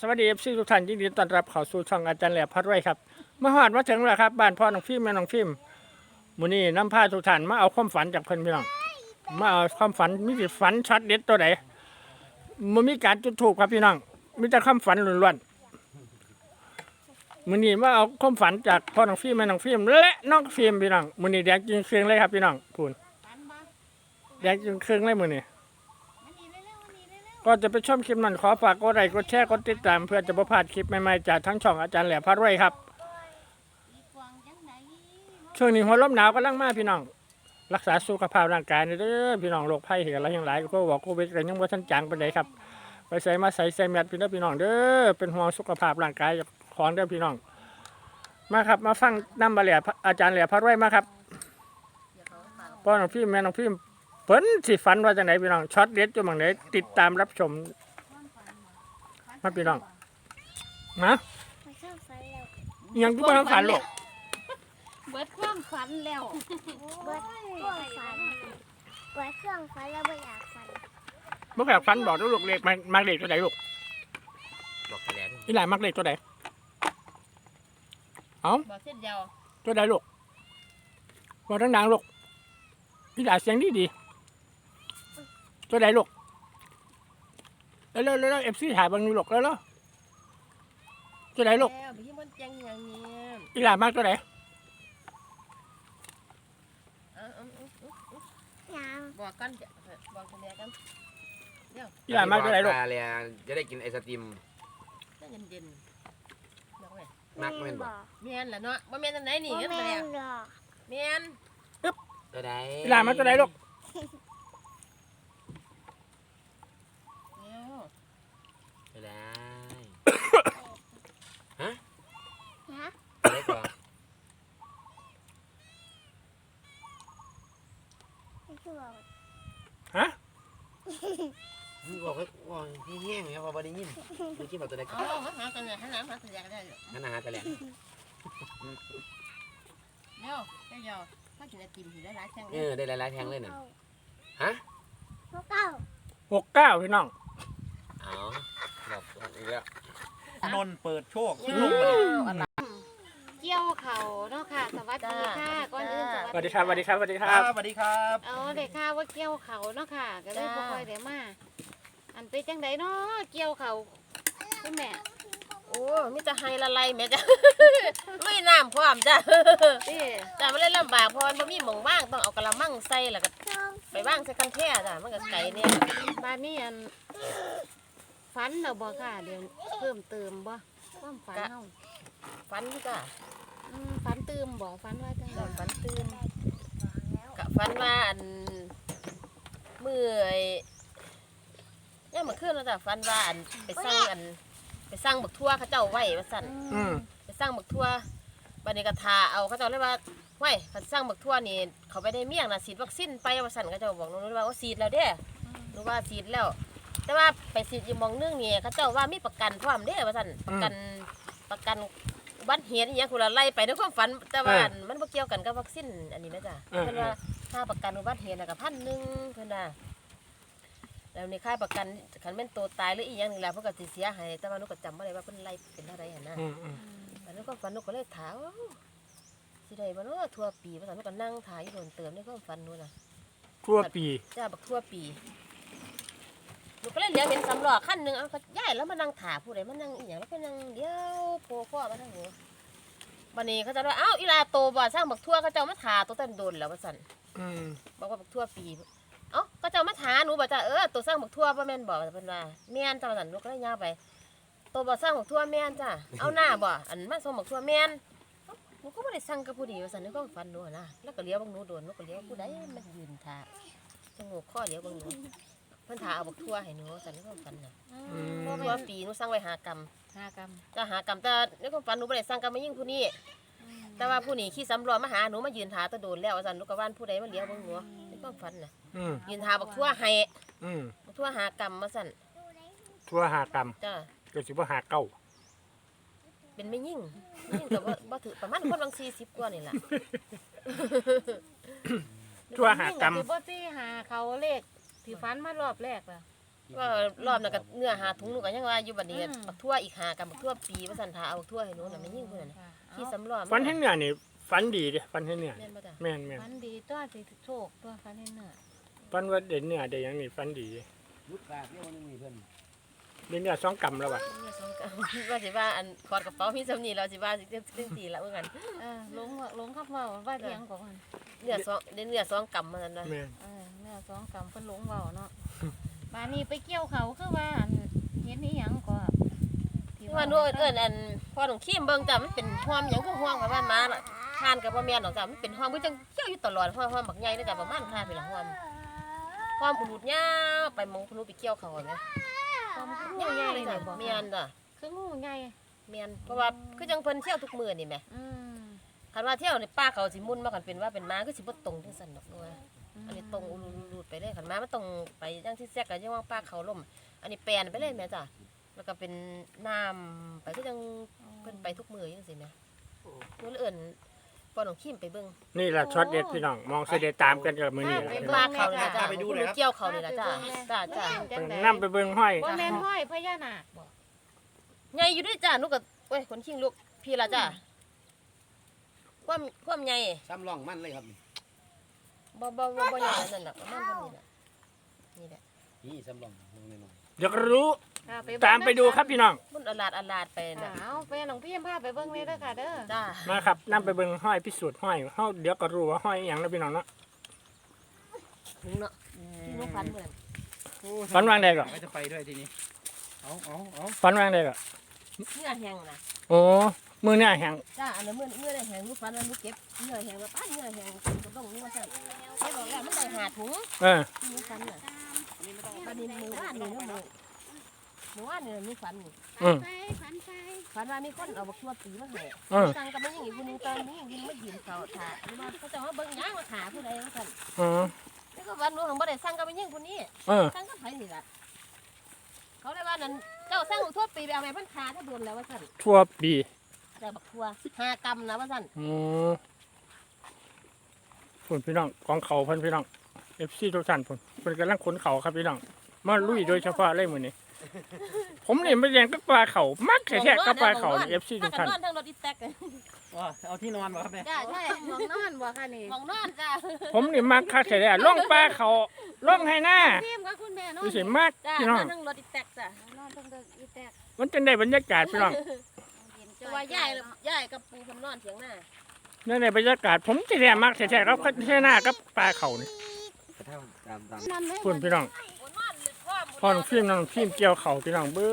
สวัสดีเอฟซีทุกท่านยินดีต้อนรับเข้าสู่ช่องอาจารย์แหลบพัดไว้ครับมาฮอดมาถึงแล้วครับบ้านพ่อน้องฟิล์มแม่น้องฟิล์มมื้อนี้นำพาทุกท่านมาเอาความฝันจากเพิ่นพี่น้องมาเอาความฝันมีสิฝันช็อตเด็ดตัวใดบ่มีการจุดถูกครับพี่น้องมีแต่ความฝันล้วนๆมื้อนี้มาเอาความฝันจากพ่อน้องฟิล์มแม่น้องฟิล์มและน้องฟิล์มพี่น้องมื้อนี้แดงจริงเครื่องเลยครับพี่น้องพูนฝันบ่แดงจริงเครื่องเลยมื้อนี้นี่เร็วๆมันนี่เร็ว ก็จะไปชมคลิปนั้นขอฝากกดไลค์กดแชร์กดติดตาม เพื่อจะประพลาดคลิปใหม่ๆจากทั้งช่องอาจารย์แหลมพารวยครับๆอีกวางจังไดช่วงนี้หัวลมหนาวกำลังมาพี่น้อง รักษาสุขภาพร่างกายหน่ยเด้อพี่น้องโรคภัยเหตุอะไรอย่างไรก็บอกโควิดกันยังว่าท่านจางไปไหนครับ ไปใส่มาใส่ใส่แมสพี่น้องพี่น้องเด้อเป็นห่วงสุขภาพร่างกายของเด้อพี่น้อง มาครับมาฟังน้ำบาแหลมอาจารย์แหลมพารวยมาครับพ่อน้องพี่แม่น้องพี่ เพิ่นสิฝันว่าจังไหนพี่น้องช็อตเด็ดจุ่มงไหนติดตามรับชมมาพี่น้องนะไม่ชอบฝันแล้ว อิหยังที่บ้านฝันหรอกเบิดความฝันแล้วเบิดเครื่องฝันเบิดเครื่องฝันแล้วไม่อยากฝันเมื่อกี้ฝันบอกลูกเล็กมามาเล็กตัวไหนลูกบอกแถลงอีหลานมักเล็กตัวไหนบอกเส้นเดียวตัวไหนลูกบอกดังๆลูกอีหลานเสียงดีดีๆ ตัวไหนลูกเร็วเร็วเร็วเอฟซีถ่ายบางนีลูกเร็วเร็วตัวไหนลูกแล้วไปที่มันจังอย่างนี้อีหลานมักตัวไหนเอาเอาเอาเอายังบอกกันจะบอกกันแม่กันอีหลานมักตัวไหนลูกตาเลยจะได้กินไอศตรีมถ้าเย็นๆบอกไว้มักแม่นบ่แม่นล่ะเนาะบ่แม่นอันไหนนี่บ่กันแม่แล้วนหรอกแม่นตัวไหนอีหลานมักตัวไหนลูก แล้ว ตัวไหน ฮะ ตัวไหนก่อน ไม่คือบอก ฮะ มึงบอกให้ว่า แห้งๆครับว่าบ่ได้ยินมึงคิดว่าตัวไหนก่อเอานหาหากันเนี่ยหาน้ำหาตัวใหญ่ก็ได้อยู่นั่นนะฮะแถลงเร็วเจ้าเดียวถ้ากินไอติมสิได้หลายแท่งเออได้หลายๆแทงเลยน่ะฮะพวกเก้าหกเก้าพี่น้องอ๋อบอกอีกแล้วนนท์เปิดโชคอืลูกมาเกี่ยวเขาเนาะค่ะ สวัสดีค่ะก่อนอื่นสวัสดีครับสวัสดีครับสวัสดีครับสวัสดีครับ เอาได้ข่าวว่าเกี่ยวเขาเนาะค่ะ ก็เลยจ้าบ่ค่อยได้มา อันเป็นจังไดเนาะเกี่ยวเขาคุณแม่โอ้มีแต่ให้ละลายแม่จ้ะไม่น้ำพร้อมจ้ะติจ้ะมันเลยลำบากเพราะมันบ่มีหม่องว่างต้องเอากระมังใส่แล้วก็ชอบไปว่างใส่กันแท้จ้ะมันก็ไกลเนี่ยบ้านนี้อันฝันแล้วบ่ค่ะเดี๋ยวเพิ่มเติมบ่ความฝันเฮาฟันอยู่จ้ะอืมฝันเติมบ่ฝันว่าจังไดจ้ะฟันตื่นกะฟันว่าอันมือไอ้ เนี่ยามมื่อคืนแล้วจ้ะฟันว่าอันไปสร้างอัน ไปสร้างบักทั่วเขาเจ้าไว้ว่าสั่นอืมไปสร้างบักทั่วบัดนี้ก็ทาเอาเขาเจ้าเลยว่าห้วยคันสร้างบักทั่วนี่เขาไปได้เมี่ยงน่ะฉีดวัคซีนไปว่าสั่นเขาเจ้าบอกหนูว่าโอ้ฉีดแล้วเด้หนูว่าฉีดแล้ว แต่ว่าไปฉีดอยู่หมองนึงนี่เขาเจ้าว่ามีประกันพร้อมเด้ว่าสั่นประกันประกันอุบัติเหตุอหย่างคุณละไล่ไปในความฝันแต่ว่าอันมันบ่เกี่ยวกันกับวัคซีนอันนี้นะจ๊ะเพิ่นว่าค่าประกันอุบัติเหตุน่ะก็พันหนึงเพิ่นน่ะ แล้วนี่ค่าประกันคันแม่นตัวตายหรืออีหยังนี่ล่ะเพิ่นก็สิเสียให้แต่ว่าหนูก็จำบ่ได้ว่าเพิ่นไล่เป็นเท่าใดหั่นนะอืมอืมอันนี้ความฝันหนูก็เลยถามว่าสิได้บ่เนาะทั่วปีภาษาหนูก็นั่งถ่ายอยู่โดนเติมในความฝันหนูน่ะ ทั่วปี จ้าบักทั่วปีหนูก็เลยเหลียวเห็นสำล้อคันหนึงเอาก็ย้ายแล้วมานั่งถ่าผู้ใดมานั่งอีหยังแล้วก็นั่งเดียวโผล่ข้อมาทางหนูบัดนี้เขาจะว่าอ้าวอีลาโตบ่สร้างบักทั่วเขาเจ้ามาถ่าตัวตันโดนแล้วว่าซั่นอืมบอกว่าบักทั่วปี เอ้าก็เจ้ามาถ่าหนูบ่จ้าเออตัวสร้างบักทั่วบ่แม่นบ่เพิ่นว่าแม่นจ้าว่าซั่นหนูก็เลยย่างไป ตัวบ่สร้างบักทั่วแม่นจ้าเอาหน้าบ่อันมาส่งบักทั่วแม่นหนูก็ไม่ได้สั่งกับผู้ดีว่าสันนึกว่าฟันหนูอะนะแล้วก็เลี้ยวบางหนูโดนหนูก็เลี้ยวผู้ใดมันยืนท่าจมูกข้อเลี้ยวบางหนูเพิ่นท่าเอาบักทั่วให้หนูว่าสันนึกว่าฟันน่ะอืมเพราะว่าปีหนูสั่งไว้หากรรม ห้ากรรมจะหากรรมแต่นึกว่าฟันหนูไม่ได้สั่งกับมายิ่งผู้นี้แต่ว่าผู้นี้ขี้สำรวจมาหาหนูมายืนท่าตะโดนแล้วว่าสันหนูก็ว่านผู้ใดมาเลี้ยวบางหนู นึกว่าฟันน่ะอืมยืนท่าบักทั่วให้อืมบักทั่วหากรรมมาสั่นทั่วหากรรมจ้าก็สิบ่หาเก้าเป็นไม่ยิ่งไม่ยิ่งแต่ว่าบ่ถือประมาณคนบางสี่สิบกว่านี่แหละทั่วหากรรมสิบ่สิหาเขาเลขที่ฝันมารอบแรกล่ะว่ารอบนั้นก็เนื้อหาถุงหนูก็ยังว่าอยู่บัดนี้บักทั่วอีกหากับบักทั่วปีว่าซั่นทาเอาบักทั่วให้หนูน่ะแม่ยิ่งพุ่นน่ะที่สำรอมฟันให้เนื้อนี่ ฟันดีเด้ฟันให้เนื้อแม่นบ่จ้ะแม่นแม่นฟันดีตัวสิโชคตัวฟันให้เนื้อฟันว่าเด่นเนื้อเด่นหยังนี่ฟันดีรุดกาดเดียวนึงนี่เพิ่นเด่นเนื้อสองกำแล้วว่ะเนื้อสองกำว่าสิว่าอันคอดกระเป๋ามีสำนีเราสิว่าสิจังซี่ละว่ากันเออลงว่าลงครับเว้าว่าเลี้ยงก่อนเนื้อสองเนื้อสองกำมาซั่นนะแม่นเออเนื้อสองกำเพิ่นลงเว้าเนาะมานี่ไปเกี่ยวเขาคือว่าอันเห็นอีหยังก็ที่ที่ว่าหนูเอิ้นอันพ่อหนูขี้มเบิ่งจ้ะมันเป็นหอมหยังคือหอมกับบ้านมาน่ะ ทานกับบ่แม่นดอกจ้ะมันเป็นหอมคือจังเกี่ยวอยู่ตลอดหอมหอมบักใหญ่เด้อจ้ะประมาณค่าเป็นละหอมหอมอุดๆยาวไปหมองคุณหนูไปเกี่ยวเขาแม่ความคือใหงูใหญ่ญ่เลเลยยจ้ะจ้ะบ่เมียนจ้ะคืองูใหญ่เมียนเพราะว่าคือจังเพิ่นเที่ยวทุกมื้อนี่แหมอืมคันว่าเที่ยวในป้าเขาสิมุ่นมากันเป็นว่าเป็นม้าคือสิบ่ตรงจังซั่นดอกว่าอันนี้ตรงอุลุดๆไปเลยคันม้ามันตรงไปจังที่แซกก็ยังว่าป้าเขาล่ม อันนี้แปลนไปเลยแม่จ้ะแล้วก็เป็นน้ำไปคือจังเพิ่นไปทุกมื้อจังซี่แหมหนูเลยเอิ้น ปอนของขี้มไปเบิ่งนี่ล่ะช็อตเด็ดพี่น้องมองเสด็จตามกันกับมื้อนี้ล่ะไปพี่เบิ่น้องงเขาเลยนะจ้ะคุณหนูเกี่ยวเขาเลยนะจ้ะจ้ะจ้ะจังได๋นำไปเบิ่งห้อย บ่แม่นห้อยพญานาคบ่ใหญ่อยู่ด้วยจ้ะหนูก็เว้ยคนขิงลูกพี่ละจ้ะความความใหญ่ซ้ำร่องมันเลยครับบ่บ่บ่บ่ใหญ่นั่นน่ะประมาณเท่านี้น่ะนี่แหละนี่ซ้ำร่องลงน้อยเดี๋ยวก็รู้ ค่ะเบิ่งตามไปดูครับพี่น้อง มันอลาดอลาดไปค่ะน่ะเอาไปหลวงพี่พาไปเบิ่งเลยเด้อค่ะเด้อจ้ามาครับนำไปเบิ่งห้อยพิสูจน์ห้อยเฮาเดี๋ยวก็รู้ว่าห้อยอีหยังนะพี่น้องเนาะถึงเนาะที่ลูกฟันเหมือนฟันวางได้ก่อนไม่จะไปด้วยทีนี้ เอาเอาเอาฟันวางได้ก่อนเนื้อแห้งน่ะโอ้มือเนี่ยแห้งจ้าอันนั้นเมื่อเมื่อได้แห้งลูกฟันแล้วลูกเก็บเนื้อแห้งแล้วป้าเนื้อแห้งก็ต้องรู้ว่าซั่นเก็บบอกแล้วมันได้หาถุงเออ ที่ลูกฟันน่ะบัดนี้หมู่บ้านนี่เนาะหมู่ หมู่บ้านนี่มีฟันนี่อืม ไปฝันไปฟันว่ามีคนเอาบักทั่วปีมาให้อืมสั่งกับมันอย่างอีกคนนึงตอนนี้ยิงไม่ยืนเสาถ่าหรือว่าเขาจะว่าเบิ่งหยังมาขาผู้ใดว่าซั่นอืมนี่ก็วันหนูของบ่ได้สั่งกับมันยิงคนนี้เออสั่งกับไผนี่ล่ะเขาเลยว่านั่นเจ้าสั่งทั่วปีไปเอาแม่พันขาถ้าโดนแล้วว่าซั่นทั่วปีแต่บักทั่วห้ากำนะว่าซั่นอืมพุ่นพี่น้องของเขาเพิ่นพี่น้องเอฟซีทุกท่านพุ่นเพิ่นกำลังขนเขาครับพี่น้องมาลุยโดยเฉพาะเลยมื้อนี้ ผมนี่ไม่เรียนก็ปลาเขามักแท้ๆก็ปลาเขาเอฟซีทุกท่าน นอนทั้งรถอีแตกเลยว่าเอาที่นอนมาครับเนี่ยจ้าใช่มองนอนบ่ค่ะนี่มองนอนจ้าผมนี่มักคักแท้ๆล่องปลาเขาล่องให้หน้าพิมกับคุณแม่นอนดูสิมักจ้าพี่นน้อองนทั้งรถอีแตกจ้า นอนเพิ่งเดินอีแตกมันจะได้บรรยากาศพี่น้องแต่ว่าย่ายย่ายกับปูคำนอนเถียงหน้านั่นในบรรยากาศผมจะแท้มักแท้ๆครับแค่หน้ากับปลาเขานี่ๆกระเท่าตามตาม นอนเลยพุ่นพี่น้องโอ้นอนเลย พอน้องฟิล์มน้องฟิล์มเกี่ยวเขาพี่น้องเบ้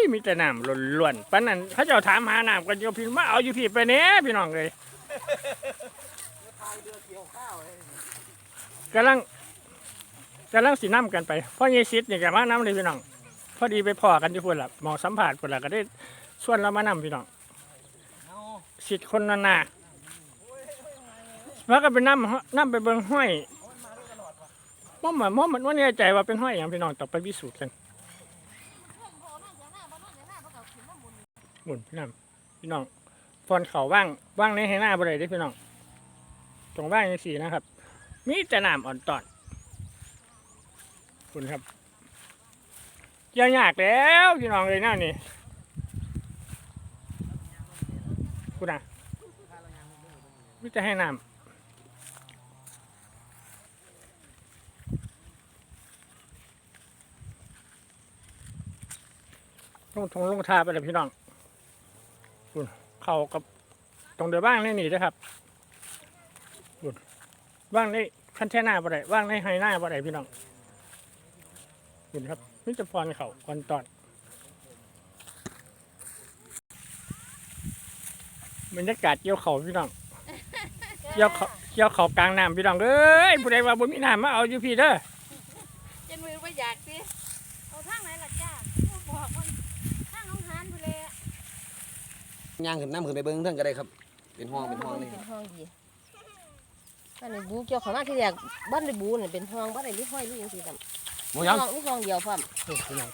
ยมีแต่น้ำล้วนๆปานนั้นเขาเจ้าถามหาน้ำกันโยพี่มาเอาอยู่พี่ไปเนี้ยพี่น้องเลยกำลังกำลังสีน้ำกันไปพ่อเยซิดนี่กับมาน้ำเลยพี่น้องพอดีไปพอกันที่พุ่นละหมองสัมผัสพุ่นละก็ได้ชวนเรามานํพี่น้องสิทธิ์คนนานาแล้วก็ไปน้ำน้ำไปเบิ่งห้อย ม่อมอะม่อมมันว่าแน่ใจว่าเป็นห้อยอย่างพี่น้องต้อไปพิสูจน์กันหมุนพี่น้องพี่น้องฟอนเขาว่างว่างในให้หน้าบริเวณพี่น้องตรงว่างในสีนะครับ มีแต่น้ำอ่อนตอนคุณครับยายากแล้วพี่น้องเลยหน้านี่คุณอะมิจะให้น้ำ ลงทงลงทาไปเลยพี่น้องเข่ากับตรงเดือบ้างนี่นี่นะครับบุญบ้างในคันแท่หน้าบ่ได้บ้างในไฮหน้าบ่ได้พี่น้องบุญครับมิจะพรเขาก่อนตอนบรรยากาศเกี่ยวเขาพี่น้องเกี่ยวเขาเกี่ยวเขากลางน้ำพี่น้องเอ้ยผู้ใดว่าบ่มีน้ำมาเอาอยู่พี่เด้อจนมือบ่อยากสิเอาทางไหนล่ะจ้าบอกมันทางของหานพุ่นเลย ย่างขึ้นน้ำขึ้นไปเบิ้งเท่านก็ได้ครับ เป็นห้องเป็นห้องเลยเป็นห้องดีอันนี้บูเกี่ยวเขามาที่แรกบ้านในบูเนี่ยเป็นห้องบ้านในลิห้อยนี่ยังสิจ้ะหมูห้ยัองงนี่ห้องเดียวพร้อมโอ้พี่น้อง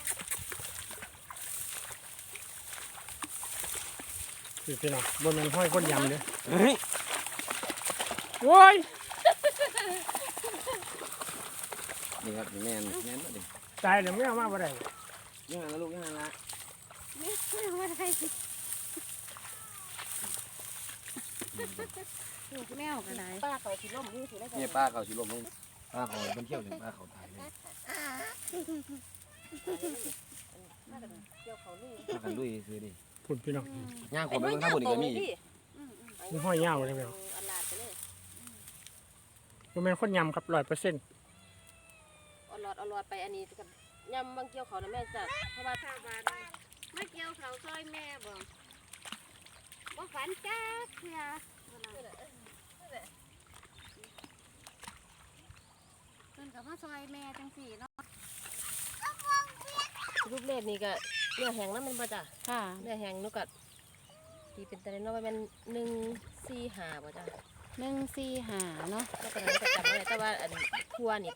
นี่พี่น้องบนมันห้อยคนยำเลยเฮ้ยโว้ยนี่ครับนี่แม่นแม่นบ่ดิไปตายแล้วไม่เอามาบ่ได้ยังไงนะลูกยังไงละไม่ไม่ได้สิ ลูกแมวก็ได้ป้าเขาสิล่มอยู่สิได้เนี่ยป้าเขาสิลมลงป้าเขาเป็นเที่ยวหนึ่งป้าเขาตายเลยเกี่ยวเขานี่ป้ากันลุยซื้อดิพุ่นพี่น้องย่างคนไปเบิ่งข้างบนอีกก็มีมันห้อยยาวเลยแมวอันลาดไปเลยบ่แม่นคนยำครับ100%เอาหลอดเอาหลอดไปอันนี้กับยำบางเกี่ยวเขานะแม่จ้ะเพราะว่าข้าวบานมาเกี่ยวเขาซอยแม่บ่ บ่ฝันจ้าเถื่อเพิ่นก็มาซอยแม่จังสี่เนาะรูปเลขนี่ก็เนื้อแห้งนั่นมันบ่จ้ะค่ะเนื้อแห้งนุกัดที่เป็นแต่เนาะว่ามันหนึ่งสี่ห้าบ่จ้ะหนึ่งสี่หาเนาะก็ตอนนั้นก็จำไม่ได้แต่ว่าอันทั่วนี่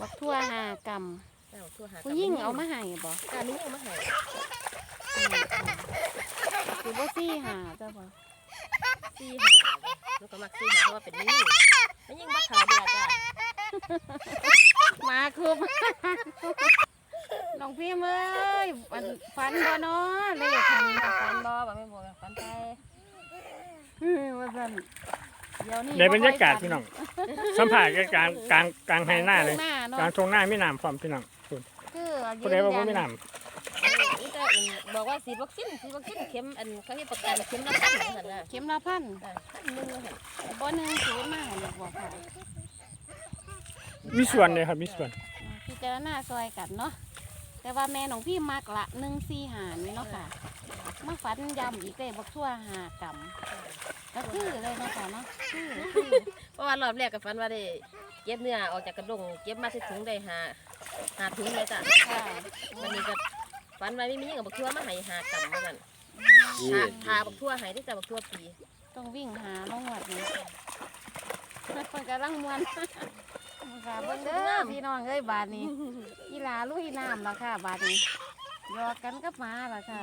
บักทั่วหากรรมเจ้าทั่วหาผู้ยิ่งเอามาให้บ่การนี้เอามาให้คื อบ่สี่หาจ้าบ่สี่ห้าลูกก็มักสี่ห้าเพราะว่าเป็นนี่มันยิ่งบักขาวดีล่ะจ้ะมาคุบน้องพี่เอ้ยอันฝันบ่เนาะเลขคันฟันบ่บ่ไม่บ่ฟันไปเออว่าซั่นเดี๋ยวนี้ในบรรยากาศพี่น้องสัมผัสกันกลางกลางกลางไฮหน้าเลยหน้าเนาะกลางทงหน้ามีน้ำพร้อมพี่น้องพุ่นคือผู้ใดว่าบ่มีน้นี่ จะบอกว่าสีวัคซีนสีวัคซีนเข็มอันเขาให้ประกันเข็มละพันเหมือนกันนะเข็มละพันอ่าพันหนึ่งเหรอบ่หนึ่งศูนย์มาให้ลูกบอกค่ะำมีส่วนเลยครับมีส่วนพิจารณาซอยกันเนาะแต่ว่าแม่น้องพี่มักละหนึ่งสี่หานี่เนาะค่ะมาฝันย้ำอีกเลยบักทั่วหากรรมก็คือเลยเนาะค่ะเนาะคือคือเพราะว่ารอบแรกกับฟันว่าได้เก็บเนื้อออกจากกระดงเก็บมาที่ถุงได้หาหาถุงเลยจ้ะค่ะ วันนี้ก็ ฟันว่าไม่มีหยังกับบักทั่วมาให้หากำเหมือนกันนี่หาทาบักทั่วให้ที่จะบักทั่วปี ต้องวิ่งหาลงวัดนี้เพิ่นกำลังมวนค่ะเบิ่งเด้อพี่น้องเอ้ยบาดนี้อีหลาลุยน้ำแล้วค่ะ บาดนี้หยอกกันกับหมาล่ะค่ะ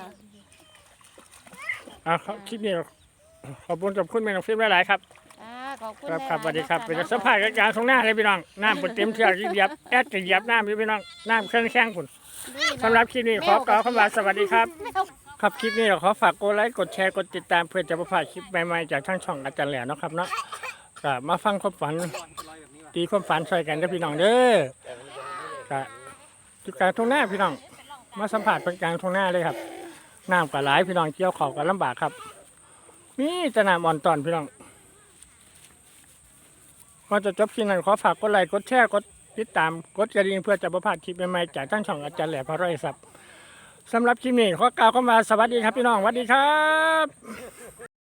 อะครับคลิปนี้ขอบคุณกับคุณแม่น้องฟิล์มหลายๆครับ อ่าขอบคุณครับครับสหลายๆวัสดีครับเนาะเป็นค่ะสัมผัสกันกลางทงหน้าเลยพี่น้องน้ำบนเต็มเชือกเหยียบแอดจะเหยียบน้ำอยู่พี่น้องน้ำเครื่องแข้งคุณลุย สำหรับน้ำคลิปนี้ขอกล่าวคำว่าสวัสดีครับแมวครับคลิปนี้เราขอฝากกดไลค์กดแชร์กดติดตามเพื่อจะประพลาดคลิปใหม่ๆจากทั้งช่องอาจารย์แหล่เนาะครับเนาะก็มาฟังความฝันตีความฝันช่วยกันเด้อพี่น้องเด้อก็จุดกลางทงหน้าพี่น้อง มาสัมผัสเป็นกลางทงหน้าเลยครับน้ำก็หลายพี่น้องเกี่ยวขอกันลำบากครับมีแต่น้ำอ่อนตอนพี่น้องก่อนจะจบคลิปนั้นขอฝากกดไลค์กดแชร์กด ติดตามกดกระดิ่งเพื่อจะประพลาดคลิปใหม่ๆจากทั้งช่องอาจารย์แหล่พระร้อยสับสำหรับคลิปนี้ขอกล่าวคำว่าสวัสดีครับพี่น้องสวัสดีครับ